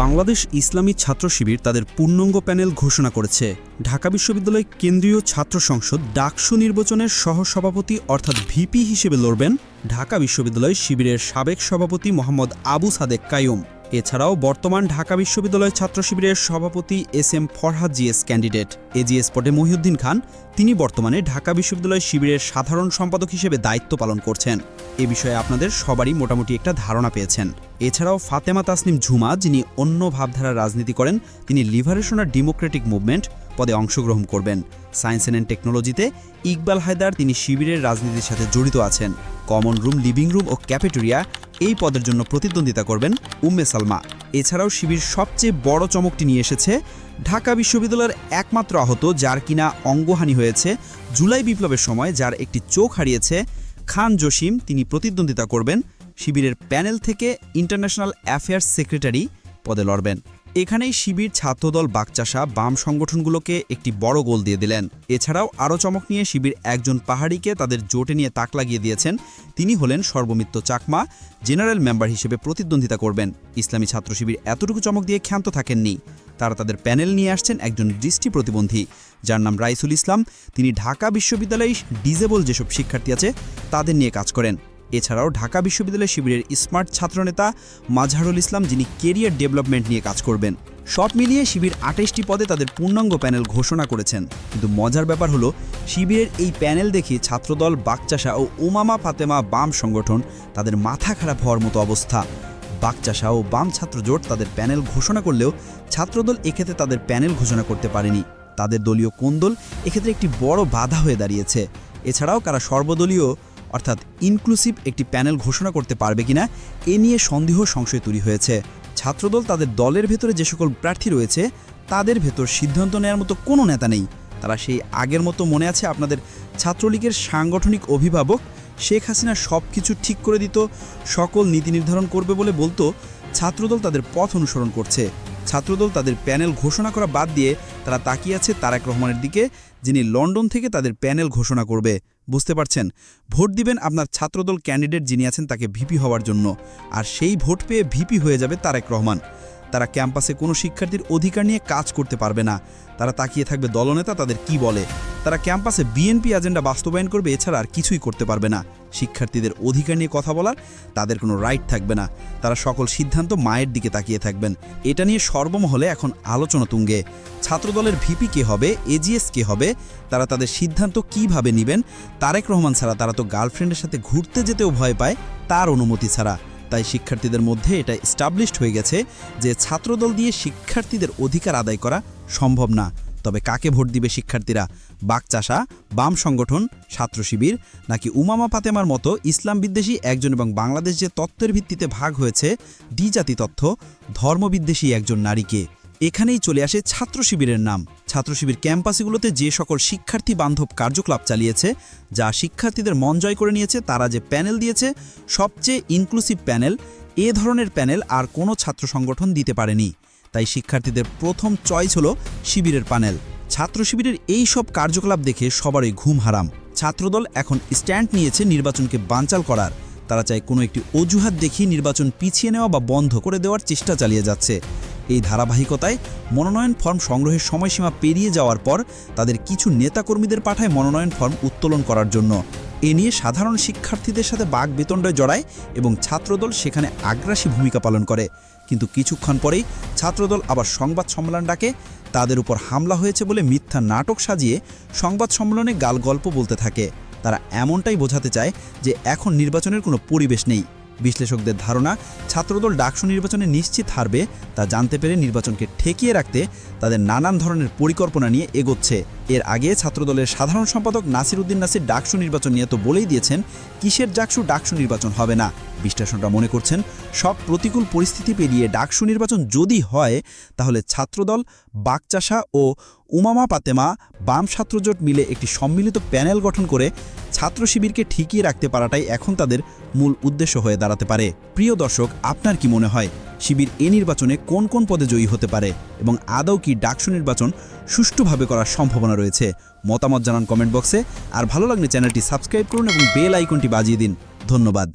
বাংলাদেশ ইসলামী ছাত্র শিবির তাদের পূর্ণাঙ্গ প্যানেল ঘোষণা করেছে। ঢাকা বিশ্ববিদ্যালয় কেন্দ্রীয় ছাত্র সংসদ ডাকসু নির্বাচনের সহসভাপতি অর্থাৎ ভিপি হিসেবে লড়বেন ঢাকা বিশ্ববিদ্যালয় শিবিরের সাবেক সভাপতি মোহাম্মদ আবু সাদেক কায়ুম এছাড়াও বর্তমান ঢাকা বিশ্ববিদ্যালয় ছাত্র শিবিরের সভাপতি S M Farhad GS candidate. AGS পদে মহিউদ্দিন খান, তিনি বর্তমানে ঢাকা বিশ্ববিদ্যালয় শিবিরের সাধারণ সম্পাদক হিসেবে দায়িত্ব পালন করছেন। এ বিষয়ে আপনাদের সবারই মোটামুটি একটা ধারণা পেয়েছেন। এছাড়াও ফাতেমা তাসনিম ঝুমা, যিনি অন্য ভাবধারা রাজনীতি করেন, তিনি লিভারেশন আর ডেমোক্রেটিক মুভমেন্ট পদে অংশগ্রহণ করবেন। সায়েন্স অ্যান্ড টেকনোলজিতে ইকবাল হায়দার তিনি শিবিরের রাজনীতির সাথে জড়িত আছেন। কমন রুম, লিভিং রুম ও ক্যাফেটেরিয়া এই পদের জন্য প্রতিদ্বন্দ্বিতা করবেন উম্মে সালমা। এছাড়াও শিবির সবচেয়ে বড় চমকটি নিয়ে এসেছে ঢাকা বিশ্ববিদ্যালয়ের একমাত্র আহত যার কিনা অঙ্গহানি হয়েছে জুলাই বিপ্লবের সময় যার একটি চোখ হারিয়েছে খান জসিম। তিনি প্রতিদ্বন্দ্বিতা করবেন শিবিরের প্যানেল থেকে ইন্টারন্যাশনাল অ্যাফেয়ার্স সেক্রেটারি পদে লড়বেন। এখানেই শিবির ছাত্রদল বাকচাষা বাম সংগঠনগুলোকে একটি বড় গোল দিয়ে দিলেন। এছাড়াও আরও চমক নিয়ে শিবির একজন পাহাড়িকে তাদের জোটে নিয়ে তাক লাগিয়ে দিয়েছেন। তিনি হলেন সর্বমিত্র চাকমা, জেনারেল মেম্বার হিসেবে প্রতিদ্বন্দ্বিতা করবেন। ইসলামী ছাত্র শিবির এতটুকু চমক দিয়ে ক্ষান্ত থাকেননি। তারা তাদের প্যানেল নিয়ে আসছেন একজন দৃষ্টি প্রতিবন্ধী, যার নাম রাইসুল ইসলাম। তিনি ঢাকা বিশ্ববিদ্যালয়ে ডিজেবল যেসব শিক্ষার্থী আছে, তাদের নিয়ে কাজ করেন। এছাড়াও ঢাকা বিশ্ববিদ্যালয় শিবিরের স্মার্ট ছাত্রনেতা মাজহারুল ইসলাম, যিনি কেরিয়ার ডেভেলপমেন্ট নিয়ে কাজ করবেন। সব মিলিয়ে শিবির আঠাশটি পদে তাদের পূর্ণাঙ্গ প্যানেল ঘোষণা করেছেন। কিন্তু মজার ব্যাপার হলো, শিবিরের এই প্যানেল দেখে ছাত্রদল বাকচাষা ও উমামা ফাতেমা বাম সংগঠন তাদের মাথা খারাপ হওয়ার মতো অবস্থা। বাকচাষা ও বাম ছাত্র জোট তাদের প্যানেল ঘোষণা করলেও ছাত্রদল এক্ষেত্রে তাদের প্যানেল ঘোষণা করতে পারেনি। তাদের দলীয় কোন্দল এক্ষেত্রে একটি বড় বাধা হয়ে দাঁড়িয়েছে। এছাড়াও কারা সর্বদলীয় অর্থাৎ ইনক্লুসিভ একটি প্যানেল ঘোষণা করতে পারবে কিনা, এ নিয়ে সন্দেহ সংশয় তৈরি হয়েছে। ছাত্রদল তাদের দলের ভেতরে যে সকল প্রার্থী রয়েছে, তাদের ভেতর সিদ্ধান্ত নেওয়ার মতো কোনো নেতা নেই। তারা সেই আগের মতো মনে আছে আপনাদের ছাত্রলীগের সাংগঠনিক অভিভাবক শেখ হাসিনা সব কিছু ঠিক করে দিত, সকল নীতি নির্ধারণ করবে বলে বলতো, ছাত্রদল তাদের পথ অনুসরণ করছে। ছাত্রদল তাদের প্যানেল ঘোষণা করা বাদ দিয়ে তারা তাকিয়ে আছে তারেক রহমানের দিকে, যিনি লন্ডন থেকে তাদের প্যানেল ঘোষণা করবে। বুঝতে পারছেন? ভোট দিবেন আপনার ছাত্রদল ক্যান্ডিডেট যিনি আছেন তাকে ভিপি হওয়ার জন্য। আর সেই ভোট পেয়ে ভিপি হয়ে যাবে তারেক রহমান। তারা ক্যাম্পাসে কোনো শিক্ষার্থীর অধিকার নিয়ে কাজ করতে পারবে না। তারা তাকিয়ে থাকবে দলনেতা তাদের কি বলে? তারা ক্যাম্পাসে বিএনপি এজেন্ডা বাস্তবায়ন করবে, এছাড়া আর কিছুই করতে পারবে না। শিক্ষার্থীদের অধিকার নিয়ে কথা বলার তাদের কোনো রাইট থাকবে না। তারা সকল সিদ্ধান্ত মায়ের দিকে তাকিয়ে থাকবেন। এটা নিয়ে সর্বমহলে এখন আলোচনা তুঙ্গে। ছাত্রদলের ভিপি কে হবে, এজিএস কে হবে, তারা তাদের সিদ্ধান্ত কীভাবে নেবেন, তারেক রহমান ছাড়া তারা তো গার্লফ্রেন্ডের সাথে ঘুরতে যেতেও ভয় পায়, তার অনুমতি ছাড়া। তাই শিক্ষার্থীদের মধ্যে এটা স্টাবলিশড হয়ে গেছে যে ছাত্রদল দিয়ে শিক্ষার্থীদের অধিকার আদায় করা সম্ভব না। তবে কাকে ভোট দিবে শিক্ষার্থীরা? বাকচাষা বাম সংগঠন, ছাত্র শিবির, নাকি উমামা ফাতেমার মতো ইসলাম বিদ্বেষী একজন এবং বাংলাদেশ যে তত্ত্বের ভিত্তিতে ভাগ হয়েছে দ্বিজাতি তথ্য ধর্মবিদ্বেষী একজন নারীকে? এখানেই চলে আসে ছাত্র শিবিরের নাম। ছাত্র শিবির ক্যাম্পাসগুলোতে যে সকল শিক্ষার্থী বান্ধব কার্যকলাপ চালিয়েছে, যা শিক্ষার্থীদের মন জয় করে নিয়েছে, তারা যে প্যানেল দিয়েছে, সবচেয়ে ইনক্লুসিভ প্যানেল, এ ধরনের প্যানেল আর কোনো ছাত্র সংগঠন দিতে পারেনি। তাই শিক্ষার্থীদের প্রথম চয়েস হলো শিবিরের প্যানেল ছাত্র শিবিরের এই সব কার্যকলাপ দেখে সবারই ঘুম হারাম। ছাত্রদল এখন স্ট্যান্ড নিয়েছে নির্বাচনকে বানচাল করার। তারা চায় কোনো একটি অজুহাত দেখিয়ে নির্বাচন পিছিয়ে নেওয়া বা বন্ধ করে দেওয়ার চেষ্টা চালিয়ে যাচ্ছে। এই ধারাবাহিকতায় মনোনয়ন ফর্ম সংগ্রহের সময়সীমা পেরিয়ে যাওয়ার পর তাদের কিছু নেতাকর্মীদের পাঠায় মনোনয়ন ফর্ম উত্তোলন করার জন্য। এ নিয়ে সাধারণ শিক্ষার্থীদের সাথে বাঘ বেতণ্ডয় জড়ায় এবং ছাত্রদল সেখানে আগ্রাসী ভূমিকা পালন করে। কিন্তু কিছুক্ষণ পরেই ছাত্রদল আবার সংবাদ সম্মেলন ডাকে। তাদের উপর হামলা হয়েছে বলে মিথ্যা নাটক সাজিয়ে সংবাদ সম্মেলনে গাল গল্প বলতে থাকে। তারা এমনটাই বোঝাতে চায় যে এখন নির্বাচনের কোনো পরিবেশ নেই। বিশ্লেষকদের ধারণা, ছাত্রদল ডাকসু নির্বাচনে নিশ্চিত হারবে তা জানতে পেরে নির্বাচনকে ঠেকিয়ে রাখতে তাদের নানান ধরনের পরিকল্পনা নিয়ে এগোচ্ছে। এর আগে ছাত্রদলের সাধারণ সম্পাদক নাসির উদ্দিন নাসির ডাকসু নির্বাচন নিয়ে তো বলেই দিয়েছেন, কিসের ডাকসু ডাকসু নির্বাচন হবে না। বিশ্লেষণরা মনে করছেন, সব প্রতিকূল পরিস্থিতি পেরিয়ে ডাকসু নির্বাচন যদি হয়, তাহলে ছাত্রদল বাকচাষা ও উমামা পাতেমা, বাম ছাত্রজোট মিলে একটি সম্মিলিত প্যানেল গঠন করে ছাত্র শিবিরকে ঠিকিয়ে রাখতে পারাটাই এখন তাদের মূল উদ্দেশ্য হয়ে দাঁড়াতে পারে। প্রিয় দর্শক, আপনার কি মনে হয়? শিবির এ নির্বাচনে কোন কোন পদে জয়ী হতে পারে এবং আদৌ কি ডাকসু নির্বাচন সুষ্ঠুভাবে করার সম্ভাবনা রয়েছে? মতামত জানান কমেন্ট বক্সে আর ভালো লাগলে চ্যানেলটি সাবস্ক্রাইব করুন এবং বেল আইকনটি বাজিয়ে দিন। ধন্যবাদ।